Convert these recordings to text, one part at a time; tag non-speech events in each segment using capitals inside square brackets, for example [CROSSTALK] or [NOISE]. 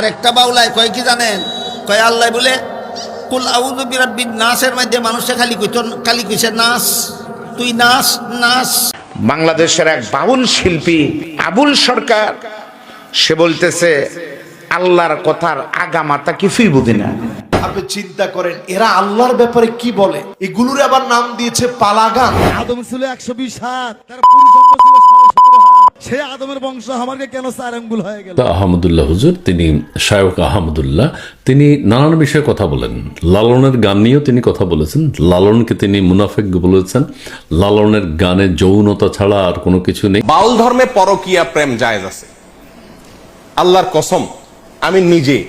আর একটা বাউলায় কয় কি জানেন? কয় আল্লাহ বলে কুল আউযু বিরাব্বিন নাসের মধ্যে মানুষে খালি কইতো খালি কইছে নাস। তুই নাস নাস। বাংলাদেশের এক বাউল শিল্পী আবুল সরকার সে বলতেছে আল্লাহর কথার আগামাতা কিছুই বুঝি না। আপনি চিন্তা করেন এরা আল্লাহর ব্যাপারে কি বলে? এগুলোর আবার নাম দিয়েছে পালাগান। আদম ছিল একশো বিশ হাত তার পুরুষ সেই আদমের বংশ আমাকে কেন চার আঙ্গুল হয়ে গেল? আহমদুল্লাহ হুজুর তিনি শায়ক আহমদুল্লাহ তিনি নানান বিষয়ে কথা বলেন। লালনের গান নিয়েও তিনি কথা বলেছেন। লালনকে তিনি মুনাফেক বলেছেন। লালনের গানে যৌনতা ছাড়া আর কোনো কিছু নেই। বাউল ধর্মে পরকীয়া প্রেম জায়েজ আছে। আল্লাহর কসম আমি নিজে।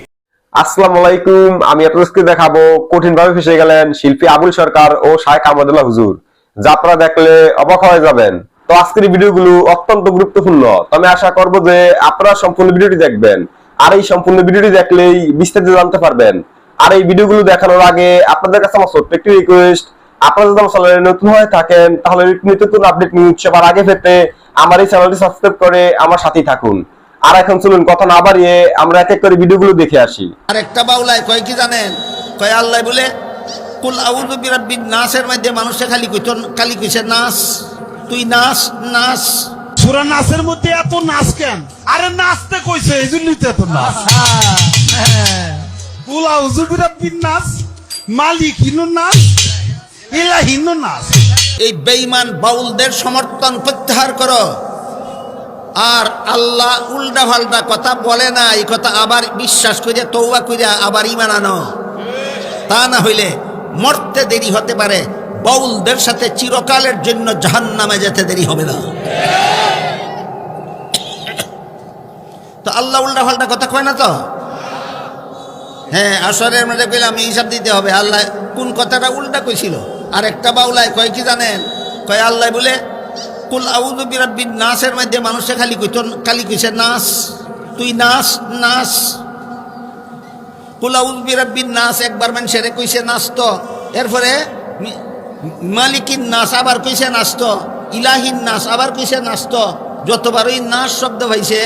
আসসালামু আলাইকুম আমি আপনাদেরকে দেখাবো কঠিন ভাবে ফেসে গেলেন শিল্পী আবুল সরকার ও শাহেখ আহমদুল্লাহ হুজুর। যাত্রা দেখলে অবাক হয়ে যাবেন। তো আজকের ভিডিওগুলো অত্যন্ত গুরুত্বপূর্ণ। আমি আশা করব যে আপনারা সম্পূর্ণ ভিডিওটি দেখবেন। আর এই সম্পূর্ণ ভিডিওটি দেখলেই বিস্তারিত জানতে পারবেন। আর এই ভিডিওগুলো দেখানোর আগে আপনাদের কাছে আমার ছোট্ট একটি রিকোয়েস্ট আপনারা যদি আমার চ্যানেলে নতুন হয়ে থাকেন, তাহলে নতুন আপডেট নিউজ সবার আগে পেতে আমার এই চ্যানেলটি সাবস্ক্রাইব করে আমার সাথেই থাকুন। আর এখন চলুন, কথা না বাড়িয়ে আমরা এক এক করে ভিডিওগুলো দেখে আসি। আর একটা বাউলায় কয় কি জানেন? কয় আল্লাহ বলে, কুল আউযু বিরাব্বিন নাসের মধ্যে মানুষে খালি কইতো, খালি কইছে নাস। তুই নাস নাস সুরা নাচের মধ্যে এত নাচ কেন? আরে নাচতে কইছে এই জন্যই তো এত নাচ। পুলা হুজুবিরা বিন নাচ মালিক হিনু নাচ ইলা হিনু নাচ। এই বেঈমান বাউলদের সমর্থন প্রত্যাহার করো। আর আল্লাহ উল্টা পাল্টা কথা বলে না এই কথা আবার বিশ্বাস করে তৌবা করে আবার ইমান আনো। তা না হইলে মরতে দেরি হতে পারে। বাউলদের সাথে চিরকালের জন্য জাহান নামে যেতে দেরি হবে না। তো আল্লাহ উল্টা পাল্টা কথা কয় না তো? হ্যাঁ আসরের মধ্যে কইলাম, হিসাব দিতে হবে। আল্লাহ কোন কথাটা উল্টা কইছিল? আর একটা বাউলায় কয় কি জানেন? কয় আল্লাহ বলে, কুল আউযু বিরাব্বিন নাসের মধ্যে মানুষে খালি কইতো, খালি কইছে নাস। তুই নাস নাস। কুল আউযু বিরাব্বিন নাস, একবার মানুষের কইছে নাস তো। এরপরে মালিকিন নাস আবার কইছে নাস তো ইলাহিন নাস আবার কইছে নাস তো যতবার ওই নাস শব্দ ভাইছে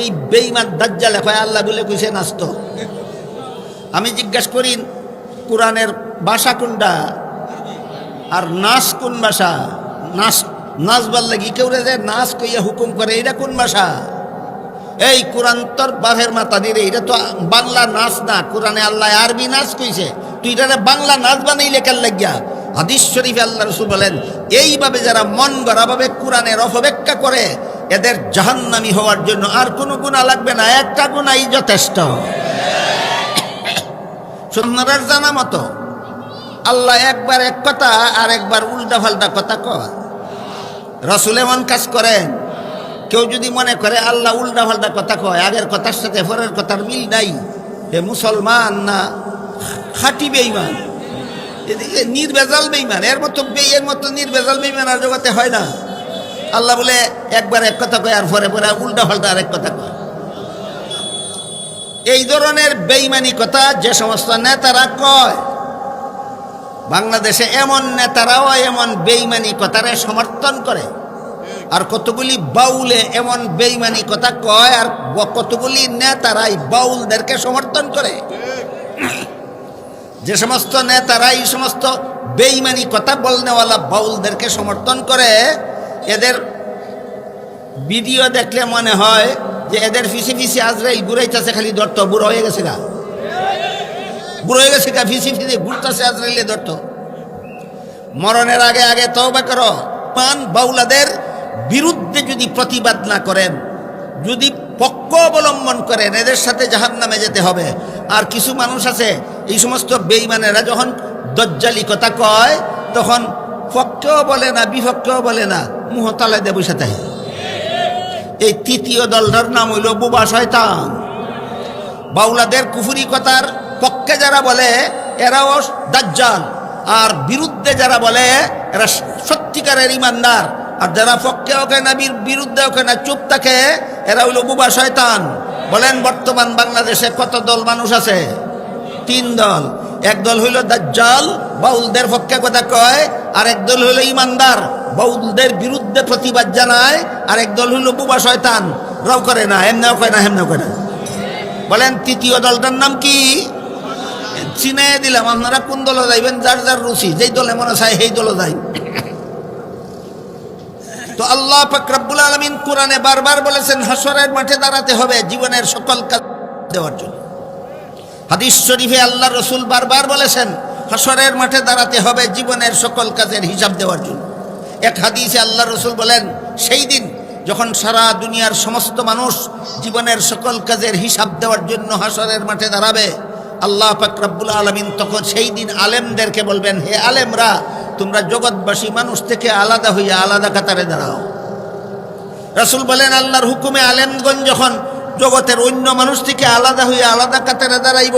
এই বেইমান দাজ্জালে কয় আল্লাহ বলে কইছে নাস তো আমি জিজ্ঞাসা করি, কোরআনের ভাষা কোনটা? আর নাচ কোন ভাষা? নাচ নাচবার লাগি কেউ রে নাচ কইয়া হুকুম করে এটা কোন ভাষা? এই কোরআন তোর বাপের মাথা দিরে এটা তো বাংলা নাচ না, কোরআনে আল্লাহ আরবি নাচ কইছে। তুই এটা বাংলা নাচ বানাই লেখার লাগিয়া? হাদিস শরীফে আল্লাহ রসুল বলেন, এইভাবে যারা মন গড়াভাবে কোরআনের অপব্যাখ্যা করে, এদের জাহান্নামি হওয়ার জন্য আর কোনো গুণা লাগবে না। একটা গুণাই যথেষ্ট। [COUGHS] সুন্দরের জানা মতো, আল্লাহ একবার এক কথা আর একবার উল্টা ফাল্টা কথা কয়। রসুল এমন কাজ করেন, কেউ যদি মনে করে আল্লাহ উল্টা ফাল্টা কথা কয়, আগের কথার সাথে পরের কথার মিল নাই। এ মুসলমান না, খাটি বেইমান এদিকে নির্বেজাল বেইমান এর মতো বে- এর মতো নির্বেজাল বেইমান আর জগতে হয় না। আল্লাহ বলে, একবার এক কথা কয় আর পরে পরে উল্টা ফাল্টা আরেক কথা কয়। এই ধরনের বেইমানি কথা যে সমস্ত নেতারা কয়, বাংলাদেশে এমন নেতারাও এমন বেইমানি কথারে সমর্থন করে। আর কতগুলি বাউলে এমন বেইমানি কথা কয় আর কতগুলি নেতারাই বাউলদেরকে সমর্থন করে। যে সমস্ত নেতারা এই সমস্ত বেইমানি কথা বলনেওয়ালা বাউলদেরকে সমর্থন করে, এদের ভিডিও দেখলে মনে হয় যে এদের ফিসি ফিসি আজরাইল ঘুরাইতেছে খালি ধরতো, বুড়ো হয়ে গেছে গা। বুড়ো হয়ে গেছে ফিসি ফিসি ঘুরতেছে আজরাইলে ধরতো। মরণের আগে আগে তওবা করো। পান বাউলাদের বিরুদ্ধে যদি প্রতিবাদ না করেন, যদি পক্ষ অবলম্বন করেন, এদের সাথে জাহান নামে যেতে হবে। আর কিছু মানুষ আছে এই সমস্ত বেইমানেরা যখন দজ্জালি কথা কয়, তখন পক্ষেও বলে না বিপক্ষেও বলে না মুহতালায় দেবো সাথে এই তৃতীয় দলটার নাম হইল বুবা শয়তান। বাউলাদের কুফুরি কথার পক্ষে যারা বলে, এরাও দাজ্জাল। আর বিরুদ্ধে যারা বলে, এরা সত্যিকারের ইমানদার আর যারা পক্ষে ওকে না, বীর- বিরুদ্ধে ওকে না, চুপ থাকে, এরা হইল বুবা শয়তান। বলেন, বর্তমান বাংলাদেশে কত দল মানুষ আছে? তিন দল। এক দল হইল দাজ্জাল, বাউলদের পক্ষে কথা কয় আর এক দল হইল ইমানদার, বাউলদের বিরুদ্ধে প্রতিবাদ জানায় আর এক দল হইল বুবা শয়তান। রাও করে না, এমনেও কয় না, হেমনেও কয় না। বলেন, তৃতীয় দলটার নাম কি? চিনাই দিলাম, আপনারা কোন দলে যাইবেন? যার যার রুচি, যেই দলে মনে চায় সেই দলে যাই। তো আল্লাহ ফাকরাবুল আলমিন কোরআনে বারবার বলেছেন হাসরের মাঠে দাঁড়াতে হবে, জীবনের সকল কাজ দেওয়ার জন্য। হাদিস শরীফে আল্লাহ রসুল বারবার বলেছেন হাসরের মাঠে দাঁড়াতে হবে জীবনের সকল কাজের হিসাব দেওয়ার জন্য। এক হাদিসে আল্লাহ রসুল বলেন, সেই দিন যখন সারা দুনিয়ার সমস্ত মানুষ জীবনের সকল কাজের হিসাব দেওয়ার জন্য হাসরের মাঠে দাঁড়াবে, আল্লাহ ফাকরাবুল আলমিন তখন সেই দিন আলেমদেরকে বলবেন, হে আলেমরা, তোমরা জগৎবাসী মানুষ থেকে আলাদা হইয়া আলাদা কাতারে দাঁড়াও। রসুল বলেন, আল্লাহর হুকুমে আলেমগঞ্জ যখন জগতের অন্য মানুষ থেকে আলাদা হয়ে আলাদা কাতারে দাঁড়াইব।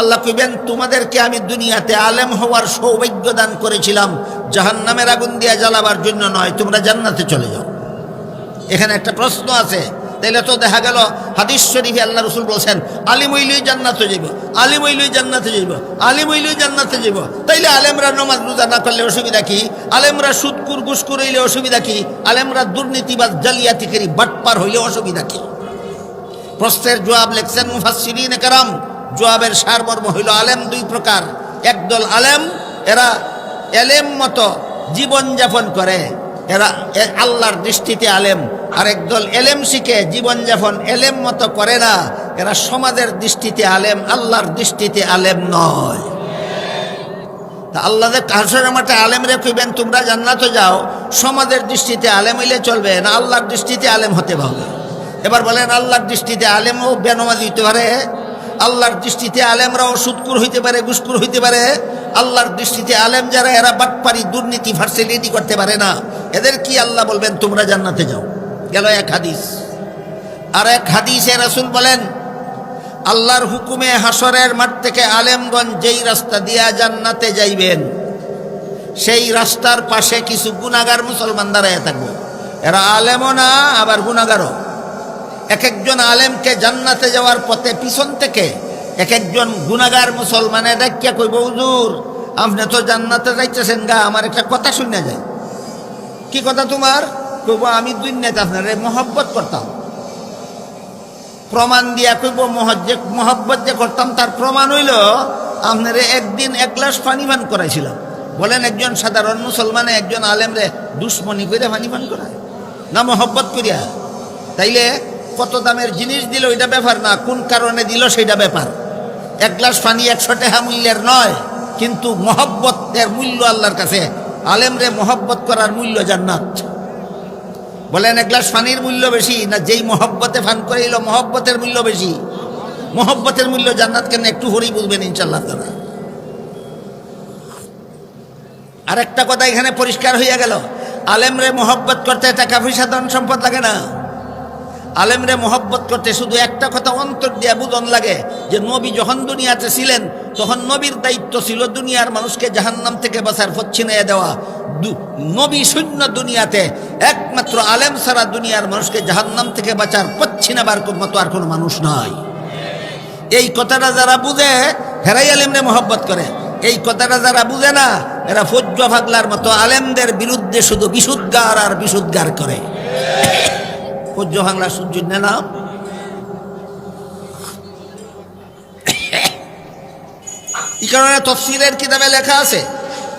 আল্লাহ কইবেন, তোমাদেরকে আমি দুনিয়াতে আলেম হওয়ার সৌভাগ্য দান করেছিলাম। জাহান নামের আগুন দিয়া জ্বালাবার জন্য নয়, তোমরা জান্নাতে চলে যাও। এখানে একটা প্রশ্ন আছে। তাইলে তো দেখা গেল, হাদিস শরীফে আল্লাহ রসুল বলছেন আলিমইলুই জান্নাতে যাইব আলিমইলুই জান্নাতে যাইব আলিমইলুই জান্নাতে যাইব। তাইলে আলেমরা নমাজ রোজা না করলে অসুবিধা কি? আলেমরা সুদকুর ঘুষকুর হইলে অসুবিধা কি? আলেমরা দুর্নীতিবাজ জালিয়াতিকারী বাটপার হইলে অসুবিধা কি? প্রশ্নের জবাব লেখছেন মুফাসসিরিন কারাম। জবাবের সারমর্ম হইল আলেম দুই প্রকার। একদল আলেম, এরা এলেম মতো জীবন যাপন করে। এরা আল্লাহর দৃষ্টিতে আলেম। আর একদল এলেম শিখে জীবন যাপন এলেম মতো করে না। এরা সমাজের দৃষ্টিতে আলেম, আল্লাহর দৃষ্টিতে আলেম নয়। তা আল্লাহ যে কাহাসের মাঠে আলেম রে কইবেন তোমরা জান্নাতে যাও। সমাজের দৃষ্টিতে আলেম হইলে চলবে না, আল্লাহর দৃষ্টিতে আলেম হতে হবে। এবার বলেন, আল্লাহর দৃষ্টিতে আলেমও বেনমাজি হইতে পারে, আল্লাহর দৃষ্টিতে আলেমরাও সুদকুর হইতে পারে, গুসকুর হইতে পারে। আল্লাহর দৃষ্টিতে আলেম যারা, এরা বাটপারি, দুর্নীতি, ফার্সিলিটি করতে পারে না। এদের কি আল্লাহ বলবেন, তোমরা জান্নাতে যাও। গেল এক হাদিস। আর এক হাদিসে রাসূল বলেন, আল্লাহর হুকুমে হাসরের মাঠ থেকে আলেমগঞ্জ যেই রাস্তা দিয়া জান্নাতে যাইবেন, সেই রাস্তার পাশে কিছু গুণাগার মুসলমান দাঁড়ায় থাকব। এরা আলেমও না, আবার গুণাগারও এক একজন আলেমকে জান্নাতে যাওয়ার পথে পিছন থেকে এক একজন গুণাগার মুসলমানে ডাকিয়া কইব, হুজুর, আপনি তো জান্নাতে যাইতেছেন গা, আমার একটা কথা শুনে যায় কি কথা তোমার? কইব, আমি দুনিয়াতে আপনার মহব্বত করতাম। প্রমাণ দিয়া কইব, মহজ্জে, মহব্বত যে করতাম, তার প্রমাণ হইল, আপনারে একদিন এক গ্লাস পানি পান করাইছিলাম। বলেন, একজন সাধারণ মুসলমানে, একজন আলেমরে দুশ্মনী করে পানি পান করায়, না মহব্বত করিয়া? তাইলে কত দামের জিনিস দিল ওইটা ব্যাপার না, কোন কারণে দিল সেটা ব্যাপার। এক গ্লাস পানি একশো টাকা মূল্যের নয়, কিন্তু মহব্বতের মূল্য আল্লাহর কাছে। আলেমরে মহব্বত করার মূল্য জান্নাত। বলেন, এক গ্লাস পানির মূল্য বেশি না যেই মহব্বতে ফান করে এলো মহব্বতের মূল্য বেশি? মহব্বতের মূল্য জান্নাত কেন একটু হরেই বুঝবেন ইনশাল্লাহ তারা আর একটা কথা এখানে পরিষ্কার হইয়া গেল। আলেমরে মহব্বত করতে টাকা পয়সা ধন সম্পদ লাগে না। আলেমরে মহব্বত করতে শুধু একটা কথা অন্তর দিয়া বুঝন লাগে যে নবী যখন দুনিয়াতে ছিলেন, তখন নবীর দায়িত্ব ছিল দুনিয়ার মানুষকে জাহান্নাম থেকে বাঁচার পচ্ছিনাইয়া দেওয়া। নবী শূন্য দুনিয়াতে, একমাত্র আলেম ছাড়া দুনিয়ার মানুষকে জাহান্নাম থেকে বাঁচার পচ্ছিনাবার মতো আর কোনো মানুষ নয় এই কথাটা যারা বুঝে, হেরাই আলেমরে মহব্বত করে। এই কথাটা যারা বুঝে না, এরা ফজ্জ ফাগলার মতো আলেমদের বিরুদ্ধে শুধু বিশুদ্ধার আর বিশুদ্ধার করে। ফজ্জ ফাগলার সূর্য না এই কারণে তফসিলের কিতাবে লেখা আছে,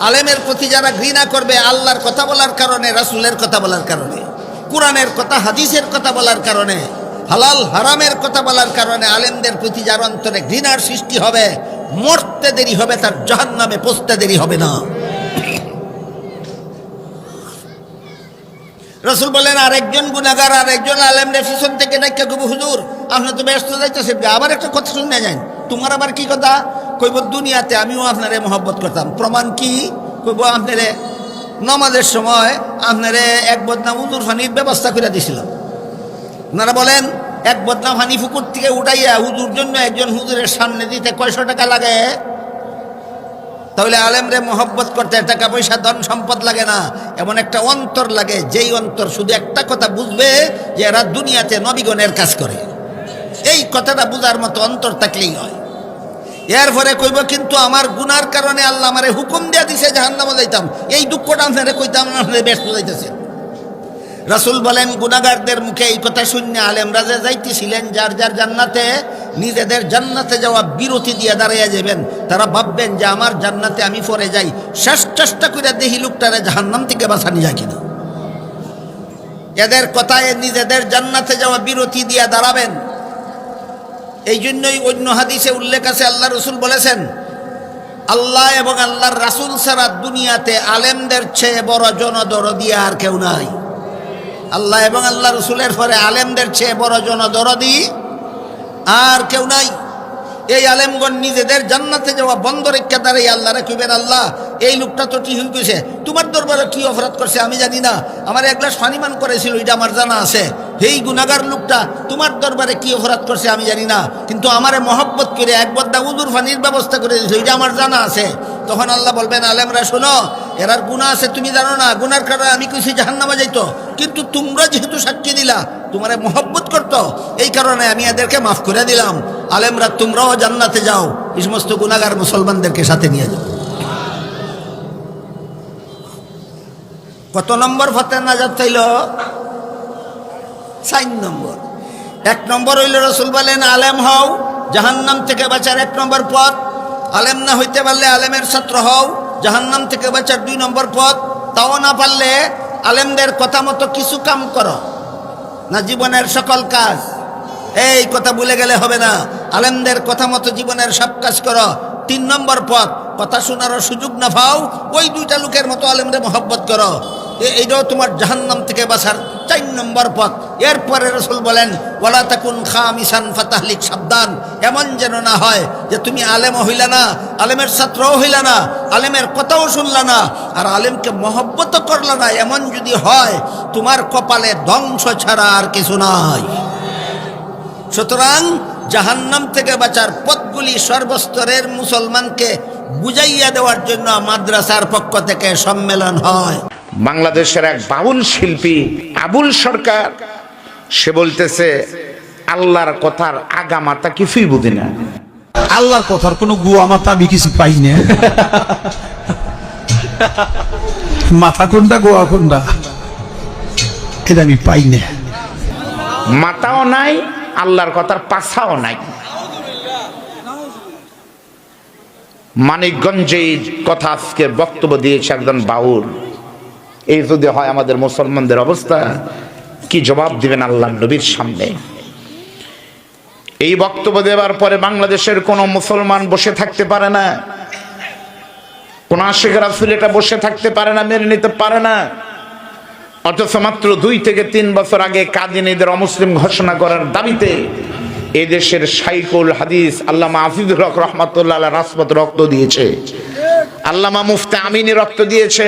আলেমের প্রতি যারা ঘৃণা করবে, আল্লাহর কথা বলার কারণে, রাসূলের কথা বলার কারণে, কোরআনের কথা, হাদিসের কথা বলার কারণে, হালাল, হারামের কথা বলার কারণে আলেমদের প্রতি যার অন্তরে ঘৃণার সৃষ্টি হবে, মরতে দেরি হবে, তার জাহান নামে পৌঁছতে দেরি হবে না। রসুল বলেন, আরেকজন গুণাগার আর একজন আলেম পিছন থেকে ডাক্কা কবু হুজুর, আপনি তো ব্যস্ত যাইতেছেন, আবার একটা কথা শুনে যান তোমার আবার কি কথা? কইব, দুনিয়াতে আমিও আপনারে মহব্বত করতাম। প্রমাণ কি? কইব, আপনারে নমাজের সময় আপনারে এক বদনাম উজুর ফানির ব্যবস্থা করে দিছিলাম। ওনারা বলেন, এক বদনাম হানি ফুকুর থেকে উঠাইয়া হুজুর জন্য একজন হুজুরের সামনে দিতে কয়শো টাকা লাগে? তাহলে আলেমরে মহব্বত করতে টাকা পয়সা, ধন সম্পদ লাগে না। এমন একটা অন্তর লাগে, যেই অন্তর শুধু একটা কথা বুঝবে যে এরা দুনিয়াতে নবীগণের কাজ করে। এই কথাটা বুঝার মতো অন্তর থাকলেই হয়। এর পরে কইব, কিন্তু আমার গুনার কারণে আল্লাহ আমারে হুকুম দিয়া দিছে, জাহান্নামে যাইতাম। এই দুঃখটা আপনারে কইতাম, আপনারে ব্যস্ত রাসূল বলেন গুনাগারদের মুখে এই কথা শূন্য আলেমরা যে যাইতেছিলেন, যার যার জান্নাতে নিজেদের জান্নাতে যাওয়া বিরতি দিয়ে দাঁড়িয়ে যাবেন। তারা ভাববেন যে আমার জান্নাতে আমি পরে যাই। শেষ চেষ্টা করে দেখি লোকটারে জাহান্নাম থেকে বাঁচানি যায় কিনা। এদের কথায় নিজেদের জান্নাতে যাওয়া বিরতি দিয়ে দাঁড়াবেন। এই জন্যই অন্য হাদিসে উল্লেখ আছে, আল্লাহ রসুল বলেছেন, আল্লাহ এবং আল্লাহর রাসুল সারা দুনিয়াতে আলেমদের চেয়ে বড় জনদরদি আর কেউ নাই। আল্লাহ এবং আল্লাহ রসুলের পরে আলেমদের চেয়ে বড় জনদরদি আর কেউ নাই। এই আলেমগণ নিজেদের জান্নাতে যাওয়া বন্ধ রেখে দাঁড়িয়ে আল্লাহ রাখিবেন আল্লাহ, এই লোকটা তো ঠিক গেছে তোমার দরবারে কি অপরাধ করছে আমি জানি না। আমার এক গ্লাস পানিমান করেছিল এটা আমার জানা আছে। এই গুনাগার লোকটা, তোমার দরবারে কি অপরাধ করছে আমি জানি না। কিন্তু আমারে মহব্বত করে এক বদ্দা উদুর পানির ব্যবস্থা করে দিয়েছে এটা আমার জানা আছে। তখন আল্লাহ বলবেন, আলেমরা শোনো এরার গুণা আছে, তুমি জানো না, গুনার কারণে আমি কিছু জাহান্নামা যাইতো। কিন্তু তোমরা যেহেতু সাক্ষী দিলা, তোমারে মহব্বত করতো, এই কারণে আমি এদেরকে মাফ করে দিলাম। আলেমরা, তোমরাও জান্নাতে যাও, এই সমস্ত গুণাগার মুসলমানদেরকে সাথে নিয়ে যাও। কত নম্বর ফতে নাজাত চাইল? সাইন নম্বর। এক নম্বর হইল রসুল বলেন, আলেম হও, জাহান্নাম থেকে বাঁচার এক নম্বর পথ। আলেম না হইতে পারলে আলেমের ছাত্র হও। জাহান্নাম থেকে বাঁচার দুই নম্বর পথ, তাও না পারলে আলেমদের কথা মতো কিছু কাম করো। না জীবনের সকল কাজ। এই কথা ভুলে গেলে হবে না। আলেমদের কথা মতো জীবনের সব কাজ করো। তিন নম্বর পথ, কথা শোনারও সুযোগ না পাও, ওই দুইটা লোকের মতো আলেমদের মহব্বত করো। এইটাও তোমার জাহান্নাম থেকে বাঁচার চার নম্বর পথ। এরপরে রসুল বলেন ওলা তাকুন খামিসান ফাতাহলিক সাবধান। এমন যেন না হয় যে তুমি আলেমও হইলা না, আলেমের ছাত্রও হইলা না, আলেমের কথাও শুনলা না, আর আলেমকে মহব্বত করলা না। এমন যদি হয়, তোমার কপালে ধ্বংস ছাড়া আর কিছু নাই। সুতরাং জাহান্নাম থেকে বাঁচার পথগুলি সর্বস্তরের মুসলমানকে বুঝাইয়া দেওয়ার জন্য মাদ্রাসার পক্ষ থেকে সম্মেলন হয়। বাংলাদেশের এক বাউল শিল্পী আবুল সরকার সে বলতেছে আল্লাহর কথার আগামাতা কিছুই বুঝি না। আল্লাহর কথার কোনো গুয়া মাথা আমি কিছু পাই না। মাথা কোনটা গোয়া কোনটা? এটা আমি পাই না। মাথাও নাই আল্লাহর কথার পাছাও নাই। মানিকগঞ্জে কথা আজকে বক্তব্য দিয়েছে একজন বাউল। এই যদি হয় আমাদের মুসলমানদের অবস্থা, কি জবাব দিবেন আল্লাহ নবীর সামনে? এই বক্তব্য দেওয়ার পরে বাংলাদেশের কোন মুসলমান বসে থাকতে পারে না। কোন আশেখ রাসুল বসে থাকতে পারে না, মেনে নিতে পারে না। অথচ মাত্র দুই থেকে তিন বছর আগে কাদিনীদের অমুসলিম ঘোষণা করার দাবিতে এদেশের সাইকুল হাদিস আল্লামা আফিদুর হক রহমতুল্লাহ রাজপথ রক্ত দিয়েছে। আল্লামা মুফতি আমিনী রক্ত দিয়েছে।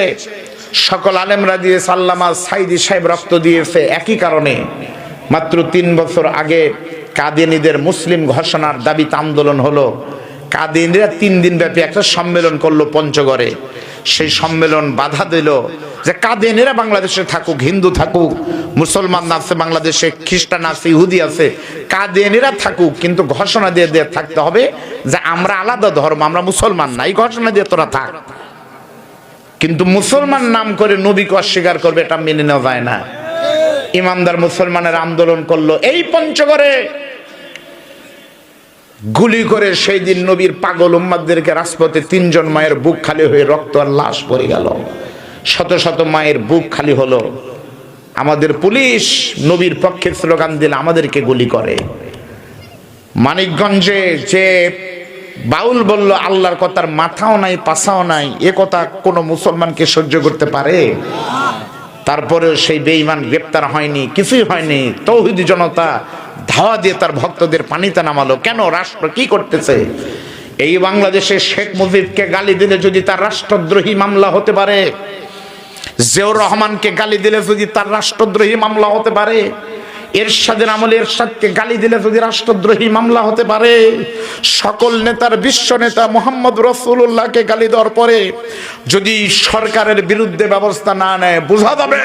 সকল আলেমরা দিয়ে আল্লামা সাইদি সাহেব রক্ত দিয়েছে একই কারণে। মাত্র তিন বছর আগে কাদিনীদের মুসলিম ঘোষণার দাবিতে আন্দোলন হলো। কাদিনীরা তিন দিন ব্যাপী একটা সম্মেলন করল পঞ্চগড়ে। সেই সম্মেলন বাধা দিল যে কাদিনীরা বাংলাদেশে থাকুক, হিন্দু থাকুক, মুসলমান আছে, বাংলাদেশে খ্রিস্টান আছে, ইহুদি আছে কাদিনীরা থাকুক, কিন্তু ঘোষণা দিয়ে দিয়ে থাকতে হবে যে আমরা আলাদা ধর্ম, আমরা মুসলমান না। এই ঘোষণা দিয়ে তোরা থাক। কিন্তু মুসলমান নাম করে নবীকে অস্বীকার করবে, এটা মেনে নেওয়া যায় না। ইমানদার মুসলমানের আন্দোলন করল, এই পঞ্চগড়ে গুলি করে সেই দিন নবীর পাগল উম্মাদেরকে রাজপথে তিনজন মায়ের বুক খালি হয়ে রক্ত আর লাশ পড়ে গেল। শত শত মায়ের বুক খালি হলো। আমাদের পুলিশ নবীর পক্ষে স্লোগান দিলে আমাদেরকে গুলি করে। মানিকগঞ্জে যে বাউল বলল, আল্লাহর কথার মাথাও নাই, পাছাও নাই, এ কথা কোনো মুসলমানকে সহ্য করতে পারে? তারপরেও সেই বেঈমান গ্রেপ্তার হয়নি, কিছুই হয়নি। তৌহিদি জনতা ধাওয়া দিয়ে তার ভক্তদের পানিতে নামালো। কেন? রাষ্ট্র কি করতেছে? এই বাংলাদেশে শেখ মুজিবকে গালি দিলে যদি তার রাষ্ট্রদ্রোহী মামলা হতে পারে? জিয়াউর রহমানকে গালি দিলে যদি তার রাষ্ট্রদ্রোহী মামলা হতে পারে? এরশাদের আমলে এরশাদকে গালি দিলে যদি রাষ্ট্রদ্রোহী মামলা হতে পারে, সকল নেতার বিশ্ব নেতা মোহাম্মদ রসুল্লাহকে গালি দেওয়ার পরে যদি সরকারের বিরুদ্ধে ব্যবস্থা না নেয়, বোঝা যাবে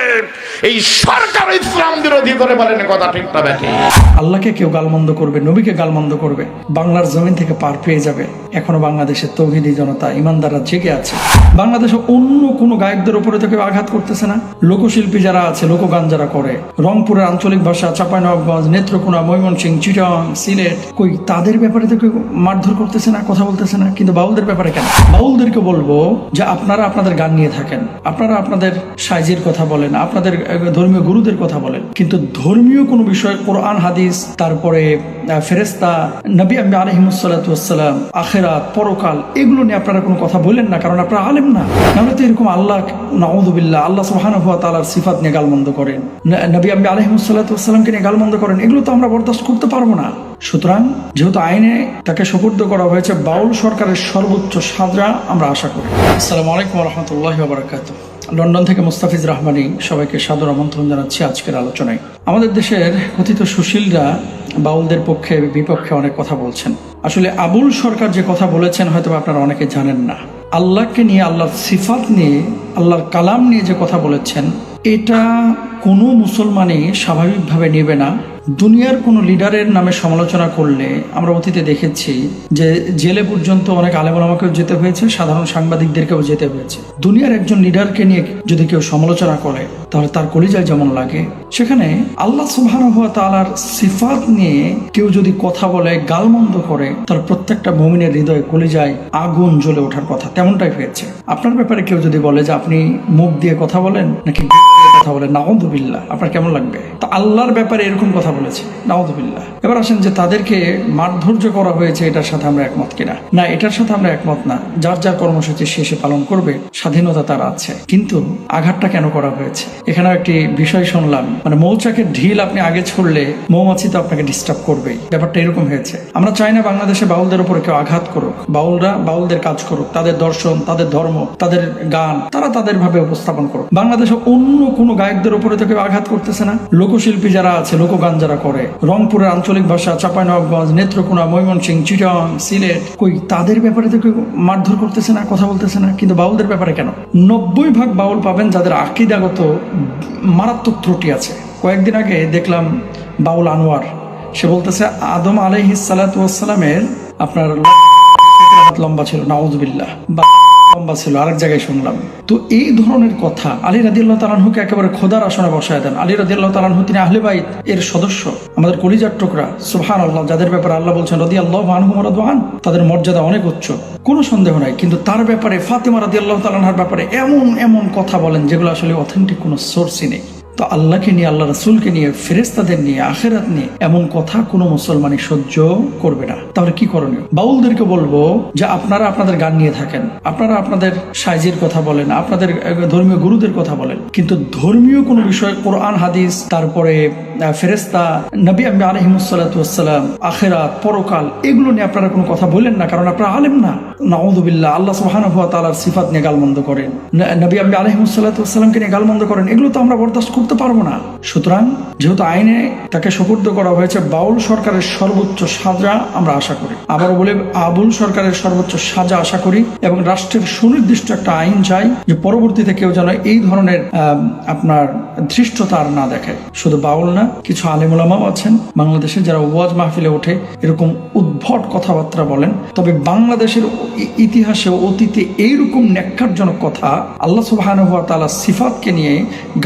এই সরকার ইসলাম বিরোধী করে বলেন কথা ঠিক না ব্যাঠি আল্লাহকে কেউ গালমন্দ করবে, নবীকে গালমন্দ করবে, বাংলার জমিন থেকে পার পেয়ে যাবে। এখনও বাংলাদেশের তৌহিদি জনতা ইমানদাররা জেগে আছে। বাংলাদেশে অন্য কোনো গায়কদের উপরে তো কেউ আঘাত করতেছে না। লোকশিল্পী যারা আছে, লোকগান যারা করে, রংপুরের আঞ্চলিক ভাষা চাঁপাইনবাবগঞ্জ নেত্রকোনা, ময়মনসিংহ, চিটং, সিলেট। কই, তাদের ব্যাপারে তো কেউ মারধর করতেছে না, কথা বলতেছে না, কিন্তু বাউলদের ব্যাপারে কেন? বাউলদেরকে বলব যে আপনারা আপনাদের গান নিয়ে থাকেন। আপনারা আপনাদের সাইজের কথা বলেন, আপনাদের ধর্মীয় গুরুদের কথা বলেন। কিন্তু ধর্মীয় কোনো বিষয় কোরআন, হাদিস, তারপরে ফেরেস্তা নবী আমি আলহিমসাল্লাম আখেরাত, পরকাল, এগুলো নিয়ে আপনারা কোনো কথা বললেন না, কারণ আপনারা আলেম না। নাহলে তো এরকম আল্লাহ নাউদুবিল্লাহ আল্লাহ সুহান হুয়া তালার সিফাত নিয়ে গালমন্দ করেন। নবী আমি আলহিমসাল্লামকে নিয়ে গালমন্দ করেন, এগুলো তো আমরা বরদাস্ত করতে পারব না। সুতরাং যেহেতু আইনে তাকে সুপর্দ করা হয়েছে, বাউল সরকারের সর্বোচ্চ সাজা আমরা আশা করি। আসসালামু আলাইকুম রহমতুল্লাহ বারাকাত লন্ডন থেকে মুস্তাফিজ রহমানি সবাইকে সাদর আমন্ত্রণ জানাচ্ছি আজকের আলোচনায়। আমাদের দেশের কথিত সুশীলরা বাউলদের পক্ষে, বিপক্ষে অনেক কথা বলছেন। আসলে আবুল সরকার যে কথা বলেছেন হয়তো আপনারা অনেকে জানেন না। আল্লাহকে নিয়ে, আল্লাহর সিফাত নিয়ে, আল্লাহর কালাম নিয়ে যে কথা বলেছেন এটা কোনো মুসলমানে স্বাভাবিকভাবে নেবে না। দুনিয়ার কোনো লিডারের নামে সমালোচনা করলে আমরা অতীতে দেখেছি যে জেলে পর্যন্ত অনেক আলেমাকেও যেতে হয়েছে, সাধারণ সাংবাদিকদেরকেও যেতে হয়েছে। দুনিয়ার একজন লিডারকে নিয়ে যদি কেউ সমালোচনা করে, তাহলে তার কলিজায় যেমন লাগে। সেখানে আল্লাহ সুবহান হুয়া তালার সিফাত নিয়ে কেউ যদি কথা বলে, গালমন্দ করে, তার প্রত্যেকটা মমিনের হৃদয়ে কলিজায় আগুন জ্বলে ওঠার কথা তেমনটাই হয়েছে। আপনার ব্যাপারে কেউ যদি বলে যে আপনি মুখ দিয়ে কথা বলেন, নাকি কথা বলেন নাউদুবিল্লাহ আপনার কেমন লাগবে? তা আল্লাহর ব্যাপারে এরকম কথা বলেছে। নাউদুবিল্লাহ এবার আসেন যে তাদেরকে মারধর্য করা হয়েছে, এটার সাথে আমরা একমত কিনা? না, এটার সাথে আমরা একমত না। যার যার কর্মসূচি শেষে পালন করবে, স্বাধীনতা তার আছে। কিন্তু আঘাতটা কেন করা হয়েছে? এখানেও একটি বিষয় শুনলাম। মানে মৌচাকের ঢিল আপনি আগে ছড়লে মৌমাছি তো আপনাকে ডিস্টার্ব করবেই। ব্যাপারটা এরকম হয়েছে। আমরা চাই না বাংলাদেশে বাউলদের উপরে কেউ আঘাত করুক। বাউলরা বাউলদের কাজ করুক। তাদের দর্শন, তাদের ধর্ম, তাদের গান, তারা তাদের ভাবে উপস্থাপন করুক। বাংলাদেশে অন্য কোনো গায়কদের উপরে তো কেউ আঘাত করতেছে না? লোকশিল্পী যারা আছে, লোকগান যারা করে। রংপুরের আঞ্চলিক ভাষা চাঁপাইনবাবগঞ্জ, নেত্রকোনা, ময়মনসিংহ, চিটং, সিলেট, কই, তাদের ব্যাপারে তো কেউ মারধর করতেছে না, কথা বলতেছে না, কিন্তু বাউলদের ব্যাপারে কেন? নব্বই ভাগ বাউল পাবেন যাদের আকিদাগত মারাত্মক ত্রুটি আছে। কয়েকদিন আগে দেখলাম বাউল আনোয়ার। সে বলতেছে, আদম আলহিস সালাতামের আপনার লম্বা ছিল, নাউজবিল্লাহ। বা লম্বা ছিল, আরেক জায়গায় শুনলাম। তো এই ধরনের কথা আলী রাদিল্লাহ তালানহুকে একেবারে খোদার আসনে বসায় দেন। আলী রাদিল্লাহ তালানহু তিনি আহলে এর সদস্য। আমাদের কলিজার টুকরা সুহান আল্লাহ যাদের ব্যাপারে আল্লাহ বলছেন রদি আল্লাহ আনহুমরাদান তাদের মর্যাদা অনেক উচ্চ। কোনো সন্দেহ নাই, কিন্তু তার ব্যাপারে, ফাতেমা রাদি আল্লাহ তালানহার ব্যাপারে এমন এমন কথা বলেন যেগুলো আসলে অথেন্টিক কোনো সোর্সই নেই। তো আল্লাহকে নিয়ে, আল্লাহ রসুলকে নিয়ে ফেরেস্তাদের নিয়ে, আখেরাত নিয়ে এমন কথা কোনো মুসলমানই সহ্য করবে না। তাহলে কি করণীয়? বাউলদেরকে বলব যে আপনারা আপনাদের গান নিয়ে থাকেন। আপনারা আপনাদের সাইজের কথা বলেন, আপনাদের ধর্মীয় গুরুদের কথা বলেন। কিন্তু ধর্মীয় কোনো বিষয় কোরআন, হাদিস, তারপরে ফেরেস্তা নবী আমি আলহিমসাল্লাম আখেরাত, পরকাল, এগুলো নিয়ে আপনারা কোনো কথা বললেন না, কারণ আপনারা আলেম না। নাউদুবিল্লাহ আল্লাহ তালার সিফাত নিয়ে গালমন্দ করেন। নবী আমি আলহিমসাল্লামকে নিয়ে গালমন্দ করেন। এগুলো তো আমরা বরদাস্ত করতে পারব না। সুতরাং যেহেতু আইনে তাকে সুপর্দ করা হয়েছে, বাউল সরকারের সর্বোচ্চ সাজা আমরা আশা করি। আবারও বলে আবুল সরকারের সর্বোচ্চ সাজা আশা করি এবং রাষ্ট্রের সুনির্দিষ্ট একটা আইন চাই যে পরবর্তীতে কেউ যেন এই ধরনের আপনার ধৃষ্টতা না দেখে। শুধু বাউল না, কিছু আলেমুলামাও আছেন। বাংলাদেশে যারা ওয়াজ মাহফিলে ওঠে, এরকম উদ্ভট কথাবার্তা বলেন। তবে বাংলাদেশের ইতিহাসে অতীতে এইরকম ন্যাক্কারজনক কথা আল্লাহ তালা সিফাতকে নিয়ে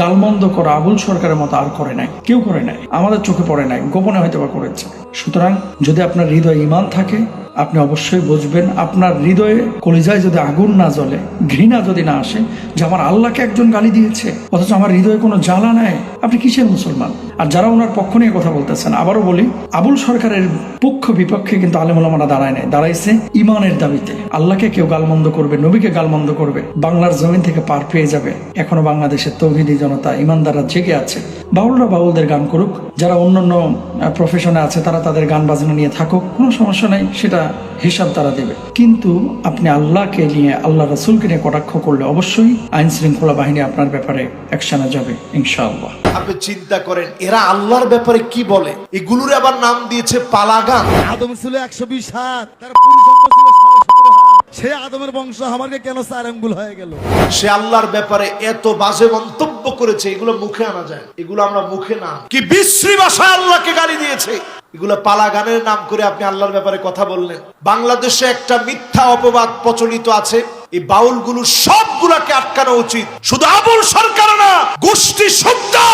গালমন্দ করা আবুল সরকারের মতো আর করে নাই। কেউ করে নাই। আমাদের চোখে পড়ে নাই। গোপনে হয়তো বা করেছে। সুতরাং যদি আপনার হৃদয় ইমান থাকে আপনি অবশ্যই বুঝবেন, আপনার হৃদয়ে কলিজায় যদি আগুন না জ্বলে, ঘৃণা যদি না আসে, যে আমার আল্লাহকে একজন গালি দিয়েছে, অথচ আমার হৃদয়ে কোনো জ্বালা নাই, আপনি কিসের মুসলমান? আর যারা ওনার পক্ষ নিয়ে কথা বলতেছেন, আবারও বলি, আবুল সরকারের পক্ষ বিপক্ষে কিন্তু আলেমুলামারা দাঁড়ায় নাই, দাঁড়াইছে ইমানের দাবিতে। আল্লাহকে কেউ গালমন্দ করবে, নবীকে গালমন্দ করবে, বাংলার জমিন থেকে পার পেয়ে যাবে। এখনও বাংলাদেশের তৌহিদি জনতা ইমানদাররা জেগে আছে। বাউলরা বাউলদের গান করুক, যারা অন্যান্য প্রফেশনে আছে, তারা তাদের গান বাজনা নিয়ে থাকুক, কোনো সমস্যা নেই, সেটা হিসাব তারা দেবে। কিন্তু আপনি আল্লাহকে নিয়ে আল্লাহ রসুলকে নিয়ে কটাক্ষ করলে অবশ্যই আইন শৃঙ্খলা বাহিনী আপনার ব্যাপারে অ্যাকশনে যাবে ইনশাআল্লাহ। আপনি চিন্তা করেন এরা আল্লাহর ব্যাপারে কি বলে? এগুলোর আবার নাম দিয়েছে পালাগান। আদম ছিল একশো বিশ হাত তার পুরুষ ছিল সাড়ে সতেরো হাত। সেই আদমের বংশ আমাকে কেন চার হয়ে গেল? সে আল্লাহর ব্যাপারে এত বাজে মন্তব্য করেছে, এগুলো মুখে আনা যায় এগুলো আমরা মুখে না কি বিশ্রী ভাষায় আল্লাহকে গালি দিয়েছে। এগুলো পালা গানের নাম করে আপনি আল্লাহর ব্যাপারে কথা বললেন। বাংলাদেশে একটা মিথ্যা অপবাদ প্রচলিত আছে। এই বাউলগুলো সবগুলাকে আটকানো উচিত। শুধু আবুল সরকার না, গোষ্ঠী সুদ্ধা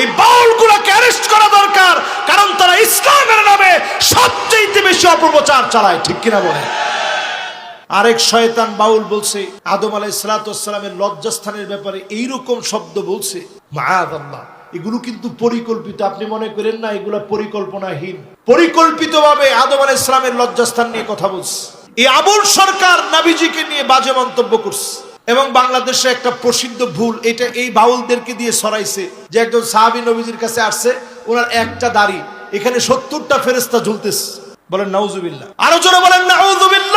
এই বাউলগুলাকে অ্যারেস্ট করা দরকার। কারণ তারা ইসলামের নামে সবচেয়ে বেশি অপপ্রচার চালায়, ঠিক কিনা বলে আরেক শয়তান বাউল বলছে, আদম আলাই সালাতামের লজ্জাস্থানের ব্যাপারে এইরকম শব্দ বলছে মায়াদাল্লাহ এগুলো কিন্তু পরিকল্পিত, আপনি মনে করেন না, এগুলো পরিকল্পনাহীন। পরিকল্পিত ভাবে আদম আলাই ইসলামের লজ্জাস্থান নিয়ে কথা বলছে। এই আবুল সরকার নাবিজিকে নিয়ে বাজে মন্তব্য করছে। এবং বাংলাদেশে একটা প্রসিদ্ধ ভুল, এটা এই বাউলদেরকে দিয়ে সরাইছে যে একজন সাহাবি নবীজির কাছে আসছে, ওনার একটা দাড়ি, এখানে সত্তরটা ফেরেস্তা ঝুলতেছে। বলেন, নাউজুবিল্লাহ। আরও জোরে বলেন, নাউজুবিল্লাহ।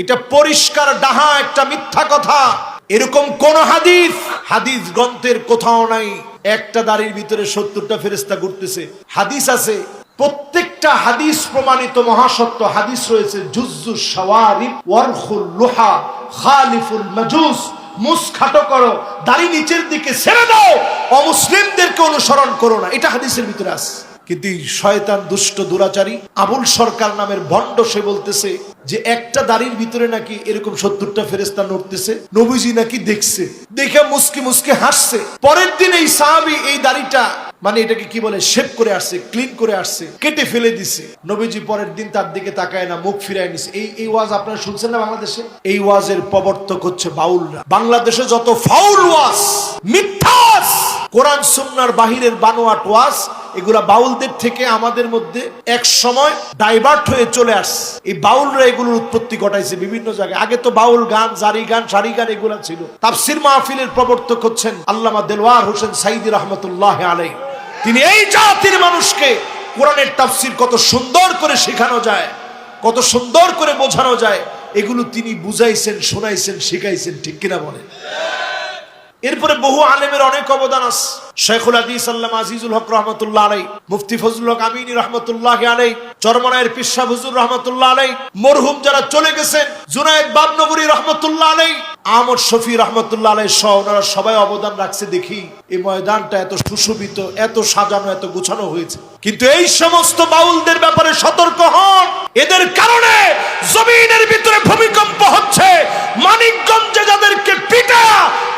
এটা পরিষ্কার ডাহা, একটা মিথ্যা কথা। এরকম কোন হাদিস? হাদিস গ্রন্থের কোথাও নাই। একটা দাড়ির ভিতরে সত্তরটা ফেরেস্তা ঘুরতেছে। হাদিস আছে। প্রত্যেকটা হাদিস প্রমাণিত মহাসত্য হাদিস রয়েছে। ওয়ারখুল লোহা খালিফুল মাজুস। মুস খাটো করো, দাড়ি নিচের দিকে ছেড়ে দাও। অমুসলিমদেরকে অনুসরণ করো না। এটা হাদিসের ভিতরে আছে। কিন্তু শয়তান দুষ্ট দুরাচারী, আবুল সরকার নামের ভণ্ড সে বলতেছে যে একটা দাড়ির ভিতরে নাকি এরকম সত্তরটা ফেরেস্তা নড়তেছে। নবীজি নাকি দেখছে। দেখে মুসকি মুসকি হাসছে। পরের দিন এই সাহাবি এই দাড়িটা মানে এটাকে কি বলে, শেপ করে আসছে, ক্লিন করে আসছে, কেটে ফেলে দিছে। নবীজি পরের দিন তার দিকে তাকায় না, মুখ ফিরায় নিছে। এই এই ওয়াজ আপনারা শুনছেন না বাংলাদেশে? এই ওয়াজের প্রবর্তক হচ্ছে বাউলরা। বাংলাদেশে যত ফাউল ওয়াজ, মিথ্যা কোরআন সুন্নার বাহিরের বানোয়াট ওয়াজ, এগুলা বাউলদের থেকে আমাদের মধ্যে এক সময় ডাইভার্ট হয়ে চলে আসছে। এই বাউলরা এগুলোর উৎপত্তি ঘটাইছে বিভিন্ন জায়গায়। আগে তো বাউল গান, জারি গান, সারি গান এগুলা ছিল। তাফসির মাহফিলের প্রবর্তক হচ্ছেন আল্লামা দেলওয়ার হোসেন সাইদি রহমতুল্লাহ আলাই তিনি এই জাতির মানুষকে কোরআনের তাফসির কত সুন্দর করে শেখানো যায়, কত সুন্দর করে বোঝানো যায়, এগুলো তিনি বুঝাইছেন, শোনাইছেন, শিখাইছেন, ঠিক কিনা বলেন? এরপরে বহু আলেমের অনেক অবদান আছে। শেখুল হাদিস আল্লাহ আজিজুল হক রহমতুল্লাহ আলাই মুফতি ফজলুল হক আমিনী রহমতুল্লাহ আলাই চরমনায়ের পিসা হুজুর রহমতুল্লাহ আলাই মরহুম যারা চলে গেছেন, জুনায়েদ বাবনগরী রহমতুল্লাহ আলাই আহমদ শফি রহমতুল্লাহ আলাই সহ ওনারা সবাই অবদান রাখছে দেখি এই ময়দানটা এত সুশোভিত, এত সাজানো, এত গুছানো হয়েছে। কিন্তু এই সমস্ত বাউলদের ব্যাপারে সতর্ক হন। এদের কারণে জমিনের ভিতরে ভূমিকম্প হচ্ছে। মানিকগঞ্জে যাদেরকে পিটা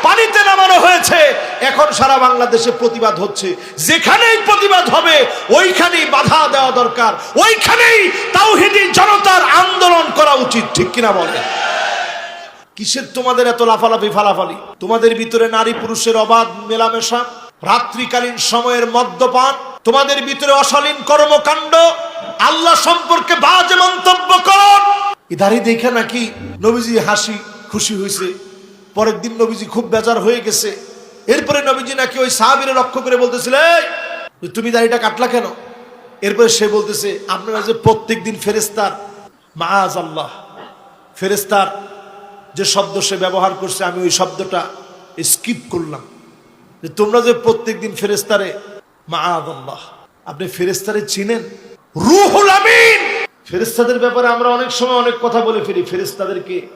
পানিতে নামানো হয়েছে, এখন সারা বাংলাদেশে প্রতিবাদ হচ্ছে। যেখানেই প্রতিবাদ হবে, ওইখানেই বাধা দেওয়া দরকার। ওইখানেই তাওহিদি জনতার আন্দোলন করা উচিত, ঠিক কিনা বলে কিসের তোমাদের এত লাফালাফি, ফালাফালি? তোমাদের ভিতরে নারী পুরুষের অবাধ, মেলামেশা, রাত্রিকালীন সময়ের মদ্যপান, তোমাদের ভিতরে অশালীন কর্মকাণ্ড, আল্লাহ সম্পর্কে বাজে মন্তব্য করন। ইধারি দেখে নাকি নবীজি হাসি, খুশি হয়েছে পরের দিন নবীজি খুব বেজার হয়ে গেছে। এরপরে নবীজি নাকি ওই সাহাবিরে লক্ষ্য করে বলতেছিল "এই, তুমি দাড়িটা কাটলা কেন? এরপরে সে বলতেছে আপনারা যে প্রত্যেক দিন ফেরেস্তার মাজ আল্লাহ ফেরেস্তার যে শব্দ সে ব্যবহার করছে আমি ওই শব্দটা স্কিপ করলাম। যে তোমরা যে প্রত্যেক দিন ফেরেস্তারে মাআদ আল্লাহ আপনি ফেরেস্তারে চিনেন? রুহুল আমিন! ফেরেস্তাদের ব্যাপারে আমরা অনেক সময় অনেক কথা বলে ফেলি। ফেরেস্তাদেরকে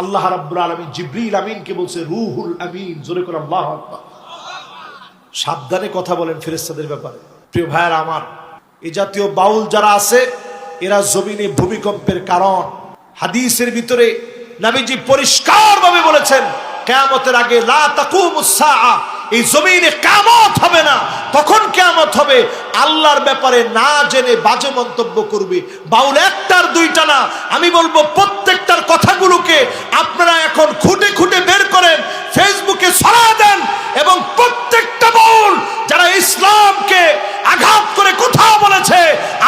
আল্লাহ রাব্বুল আলামিন জিব্রিল আমিনকে বলছে, রুহুল আমিন, জোরে করে আল্লাহ সাবধানে কথা বলেন ফেরেস্তাদের ব্যাপারে। প্রিয় ভাইয়ের আমার, এ জাতীয় বাউল যারা আছে, এরা জমিনে ভূমিকম্পের কারণ। হাদিসের ভিতরে নাবিজি পরিষ্কারভাবে বলেছেন, কেয়ামতের আগে লা তাকুমুস সাআ এই জমিনে কামত হবে না। তখন কেমত হবে। আল্লাহর ব্যাপারে না জেনে বাজে মন্তব্য করবে। বাউল একটার দুইটা না। আমি বলব প্রত্যেকটার কথাগুলোকে আপনারা এখন খুঁটে খুঁটে বের করেন, ফেসবুকে ছড়া দেন এবং প্রত্যেকটা বাউল যারা ইসলামকে আঘাত করে কথা বলেছে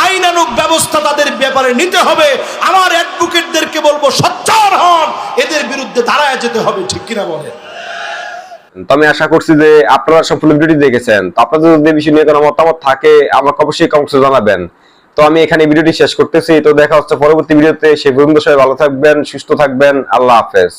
আইনানুক ব্যবস্থা তাদের ব্যাপারে নিতে হবে। আমার অ্যাডভোকেটদেরকে বলব, সচ্চার হন। এদের বিরুদ্ধে দাঁড়ায় যেতে হবে, ঠিক কিনা বলেন? তো আমি আশা করছি যে আপনারা সব ভিডিওটি দেখেছেন। তো আপনাদের যদি বিষয় নিয়ে কোনো মতামত থাকে, আমাকে অবশ্যই কমসে জানাবেন। তো আমি এখানে ভিডিওটি শেষ করতেছি। তো দেখা হচ্ছে পরবর্তী ভিডিওতে। সেই পর্যন্ত সবাই ভালো থাকবেন, সুস্থ থাকবেন। আল্লাহ হাফেজ।